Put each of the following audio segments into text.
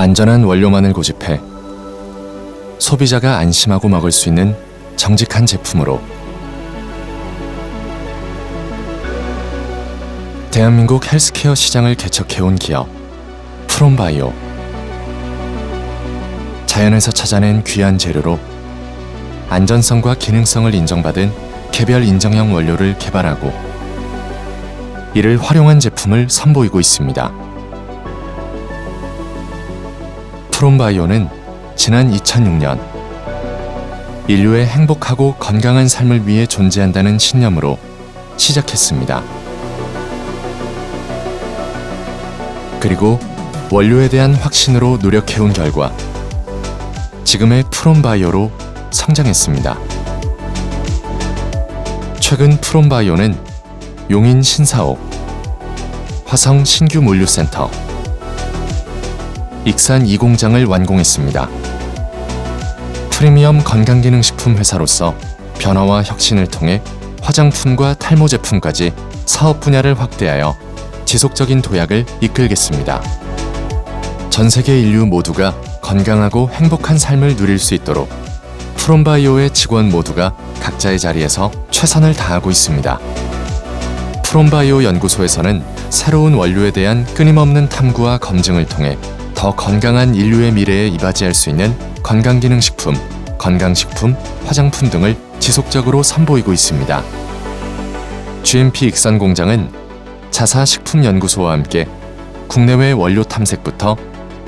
안전한 원료만을 고집해 소비자가 안심하고 먹을 수 있는 정직한 제품으로 대한민국 헬스케어 시장을 개척해온 기업 프롬바이오 자연에서 찾아낸 귀한 재료로 안전성과 기능성을 인정받은 개별 인정형 원료를 개발하고 이를 활용한 제품을 선보이고 있습니다. 프롬바이오는 지난 2006년 인류의 행복하고 건강한 삶을 위해 존재한다는 신념으로 시작했습니다. 그리고 원료에 대한 확신으로 노력해온 결과 지금의 프롬바이오로 성장했습니다. 최근 프롬바이오는 용인 신사옥, 화성 신규 물류센터, 익산 2공장을 완공했습니다. 프리미엄 건강기능식품 회사로서 변화와 혁신을 통해 화장품과 탈모 제품까지 사업 분야를 확대하여 지속적인 도약을 이끌겠습니다. 전 세계 인류 모두가 건강하고 행복한 삶을 누릴 수 있도록 프롬바이오의 직원 모두가 각자의 자리에서 최선을 다하고 있습니다. 프롬바이오 연구소에서는 새로운 원료에 대한 끊임없는 탐구와 검증을 통해 더 건강한 인류의 미래에 이바지할 수 있는 건강기능식품, 건강식품, 화장품 등을 지속적으로 선보이고 있습니다. GMP 익산 공장은 자사 식품연구소와 함께 국내외 원료 탐색부터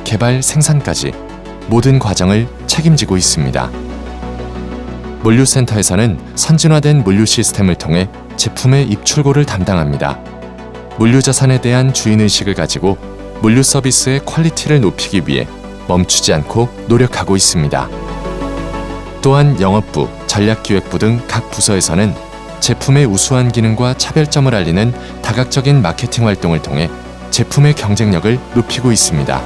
개발 생산까지 모든 과정을 책임지고 있습니다. 물류센터에서는 선진화된 물류 시스템을 통해 제품의 입출고를 담당합니다. 물류 자산에 대한 주인의식을 가지고 물류 서비스의 퀄리티를 높이기 위해 멈추지 않고 노력하고 있습니다. 또한 영업부, 전략기획부 등 각 부서에서는 제품의 우수한 기능과 차별점을 알리는 다각적인 마케팅 활동을 통해 제품의 경쟁력을 높이고 있습니다.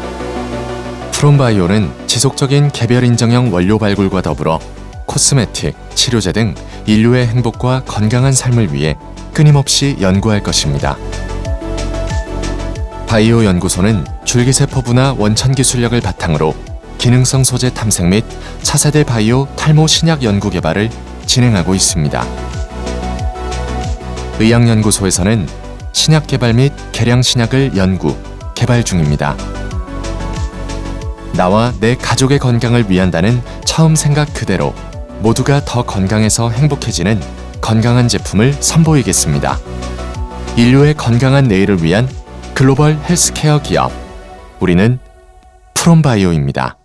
프롬바이오는 지속적인 개별 인정형 원료 발굴과 더불어 코스메틱, 치료제 등 인류의 행복과 건강한 삶을 위해 끊임없이 연구할 것입니다. 바이오 연구소는 줄기세포분화 원천 기 술력을 바탕으로 기능성 소재 탐색 및 차세대 바이오 탈모 신약 연구 개발을 진행하고 있습니다. 의학연구소에서는 신약 개발 및 개량 신약을 연구, 개발 중입니다. 나와 내 가족의 건강을 위한다는 처음 생각 그대로 모두가 더 건강해서 행복해지는 건강한 제품을 선보이겠습니다. 인류의 건강한 내일을 위한 글로벌 헬스케어 기업. 우리는 프롬바이오입니다.